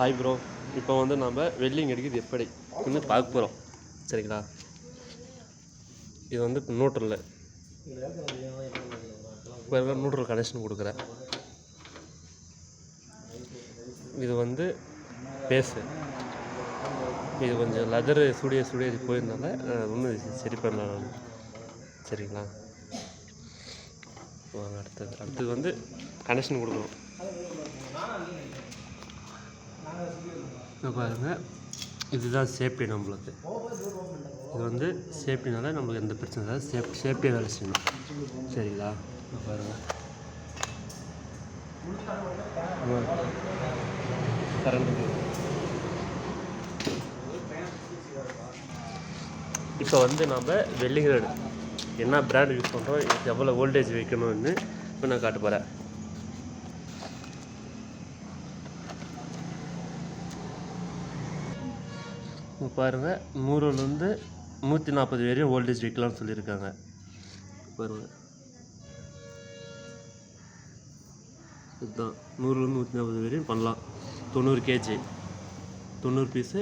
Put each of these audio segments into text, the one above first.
Hi bro இப்போ வந்து நம்ம வெல்டிங் அடிக்கிறது எப்படி? வந்து பார்க்க போகிறோம் சரிங்களா? இது வந்து நூற்றில் இப்போ நூற்றில் கனெக்ஷன் கொடுக்குறேன். இது வந்து பேஸு இது கொஞ்சம் லெதரு சுடிய சுடிய போயிருந்தால ஒன்றும் சரி பண்ணலாம் சரிங்களா? வாங்க அடுத்தது. அடுத்தது வந்து கனெக்ஷன் கொடுக்குறோம். இப்போ பாருங்கள் இதுதான் சேஃப்டி நம்மளுக்கு. இது வந்து சேஃப்டினால நம்மளுக்கு எந்த பிரச்சனை இல்லை. சேஃப் சேஃப்டியாக வேலை செய்யணும். சரிங்களா? இப்போ பாருங்கள் கரண்ட் இப்போ வந்து நம்ம வெல்லிங் என்ன பிராண்ட் யூஸ் பண்ணுறோம் எவ்வளோ வோல்டேஜ் வைக்கணும்னு இப்போ நான் காட்ட போகிறேன் இப்போ பாருங்கள் நூறுலேருந்து நூற்றி நாற்பது வரையும் ஓல்டேஜ் வைக்கலாம்னு சொல்லியிருக்காங்க. பாருங்கள் இதுதான். நூறுலேருந்து நூற்றி நாற்பது வரையும் பண்ணலாம். தொண்ணூறு கேஜி தொண்ணூறு பீஸு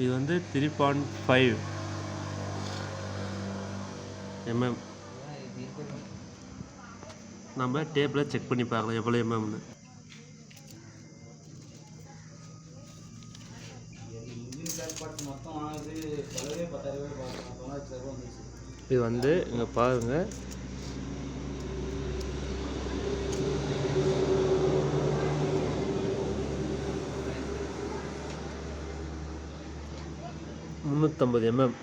இது வந்து த்ரீ பாயிண்ட் ஃபைவ் எம்எம் நம்ம டேப்பில் செக் பண்ணி பார்க்கலாம் எவ்வளோ எம்எம்னு இது வந்து இங்கே பாருங்கள் முந்நூற்றம்பது எம்எம்